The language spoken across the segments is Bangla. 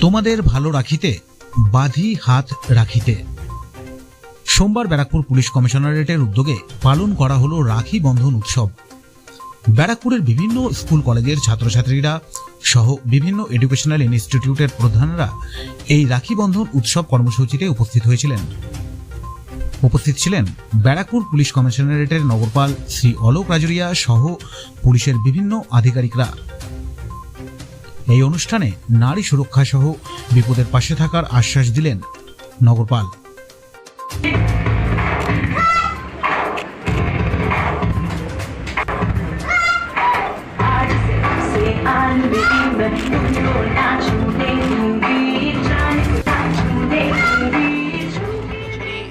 তোমাদের ভালো রাখিতে, বাধি হাত রাখিতে। সোমবার ব্যারাকপুর পুলিশ কমিশনারেটের উদ্যোগে পালন করা হলো রাখি বন্ধন উৎসব। ব্যারাকপুরের বিভিন্ন স্কুল কলেজের ছাত্রছাত্রীরা সহ বিভিন্ন এডুকেশনাল ইনস্টিটিউটের প্রধানরা এই রাখি বন্ধন উৎসব কর্মসূচিতে উপস্থিত হয়েছিলেন। উপস্থিত ছিলেন ব্যারাকপুর পুলিশ কমিশনারেটের নগরপাল শ্রী অলোক রাজরিয়া সহ পুলিশের বিভিন্ন আধিকারিকরা। এই অনুষ্ঠানে নারী সুরক্ষা সহ বিপদের পাশে থাকার আশ্বাস দিলেন নগরপাল।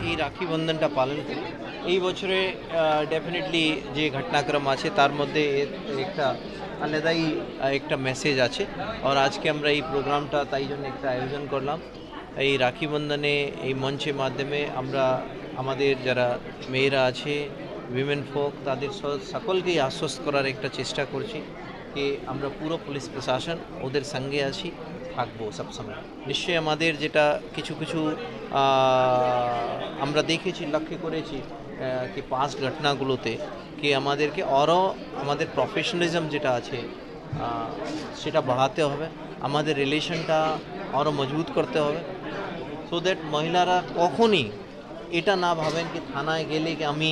এই রাখি বন্ধনটা পালন করি এই বছরে ডেফিনেটলি যে ঘটনাক্রম আছে, তার মধ্যে একটা আলাদাই একটা মেসেজ আছে। আর আজকে আমরা এই প্রোগ্রামটা তাই জন্য একটা আয়োজন করলাম। এই রাখি বন্ধনে, এই মঞ্চের মাধ্যমে আমরা আমাদের যারা মেয়েরা আছে উইমেন ফোক তাদের সকলকেই আশ্বস্ত করার একটা চেষ্টা করছি যে আমরা পুরো পুলিশ প্রশাসন ওদের সঙ্গে আছি, থাকব সবসময় নিশ্চয়ই আমাদের যেটা কিছু কিছু আমরা দেখেছি, লক্ষ্য করেছি কি পাঁচ ঘটনাগুলোতে কি আমাদেরকে আরও আমাদের প্রফেশনালিজম যেটা আছে সেটা বাড়াতে হবে, আমাদের রিলেশনটা আরও মজবুত করতে হবে সো দ্যাট মহিলারা কখনই এটা না ভাবেন কি থানায় গেলে কি আমি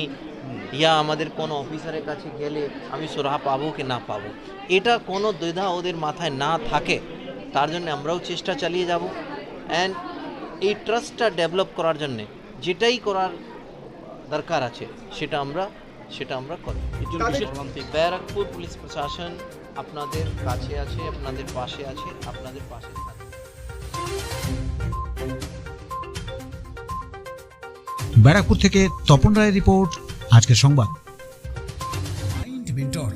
ইয়া আমাদের কোনো অফিসারের কাছে গেলে আমি সুরাহা পাবো কি না পাবো। এটা কোনো দ্বিধা ওদের মাথায় না থাকে, তার জন্য আমরাও চেষ্টা চালিয়ে যাব। অ্যান্ড এই ট্রাস্টটা ডেভেলপ করার জন্যে, যেটাই করার দরকার আছে সেটা আমরা সেটা আমরা করি। ব্যারাকপুর পুলিশ প্রশাসন আপনাদের কাছে আছে আপনাদের পাশে আছে আপনাদের পাশে থাকবে। ব্যারাকপুর থেকে তপন রায়ের রিপোর্ট আজকের সংবাদ। মাইন্ড মেন্টর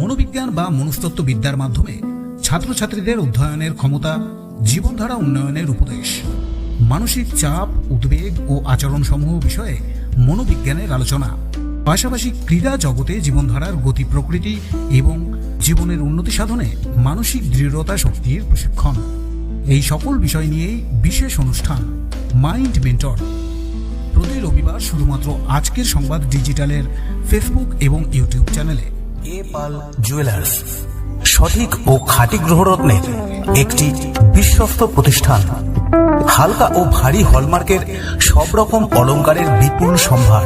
মনোবিজ্ঞান বা মনস্তত্ত্ব বিদ্যার মাধ্যমে ছাত্রছাত্রীদের অধ্যয়নের ক্ষমতা জীবনধারা উন্নয়নের উপদেশ। মানসিক চাপ উদ্বেগ ও আচরণসমূহ বিষয়ে মনোবিজ্ঞানের আলোচনা। পাশাপাশি ক্রীড়া জগতে জীবনধারার গতি প্রকৃতি এবং জীবনের উন্নতি সাধনে মানসিক দৃঢ়তা শক্তির প্রশিক্ষণ। এই সকল বিষয় নিয়েই বিশেষ অনুষ্ঠান, মাইন্ড মেন্টর। প্রতি রবিবার শুধুমাত্র আজকের সংবাদ ডিজিটালের ফেসবুক এবং ইউটিউব চ্যানেলে। এ পাল জুয়েলার্স, সঠিক ও খাঁটি গ্রহরত্নের একটি বিশ্বস্ত প্রতিষ্ঠান। হালকা ও ভারী হলমার্কের সব রকম অলংকারের বিপুল সম্ভার।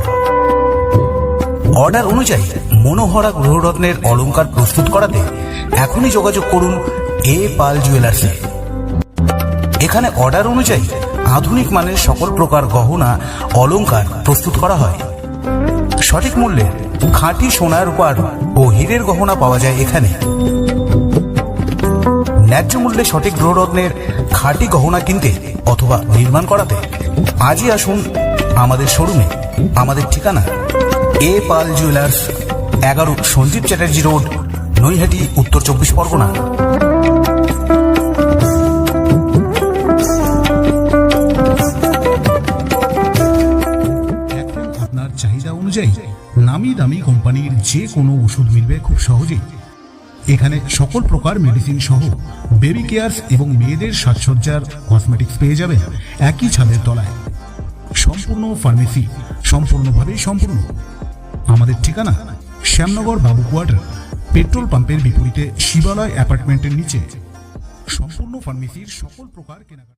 অর্ডার অনুযায়ী মনোহরা গ্রহরত্নের অলংকার প্রস্তুত করাতে এখনই যোগাযোগ করুন এ পাল জুয়েলার্সে। এখানে অর্ডার অনুযায়ী আধুনিক মানের সকল প্রকার গহনা অলংকার প্রস্তুত করা হয়। সঠিক মূল্যে খাঁটি সোনার রূপার ও হীরের গহনা পাওয়া যায় এখানে। ন্যায্য মূল্যে সঠিক গ্রহরত্নের খাঁটি গহনা কিনতে অথবা নির্মাণ করাতে আজই আসুন আমাদের শোরুমে। আমাদের ঠিকানা এ পাল জুয়েলার্স, এগারো সঞ্জীব চ্যাটার্জি রোড, নৈহাটি, উত্তর চব্বিশ পরগনা। আপনার চাহিদা অনুযায়ী নামি দামি কোম্পানির যে কোনো ওষুধ মিলবে খুব সহজেই। এখানে সকল প্রকার মেডিসিন সহ বেবি কেয়ার্স এবং মেয়েদের সাজসজ্জার কসমেটিক্স পেয়ে যাবেন একই ছাদের তলায়। সম্পূর্ণ ফার্মেসি সম্পূর্ণভাবে সম্পূর্ণ। আমাদের ঠিকানা শ্যামনগর বাবু কোয়ার্টার পেট্রোল পাম্পের বিপরীতে শিবালয় অ্যাপার্টমেন্টের নিচে। সম্পূর্ণ ফার্মেসির সকল প্রকার কেনাকাটা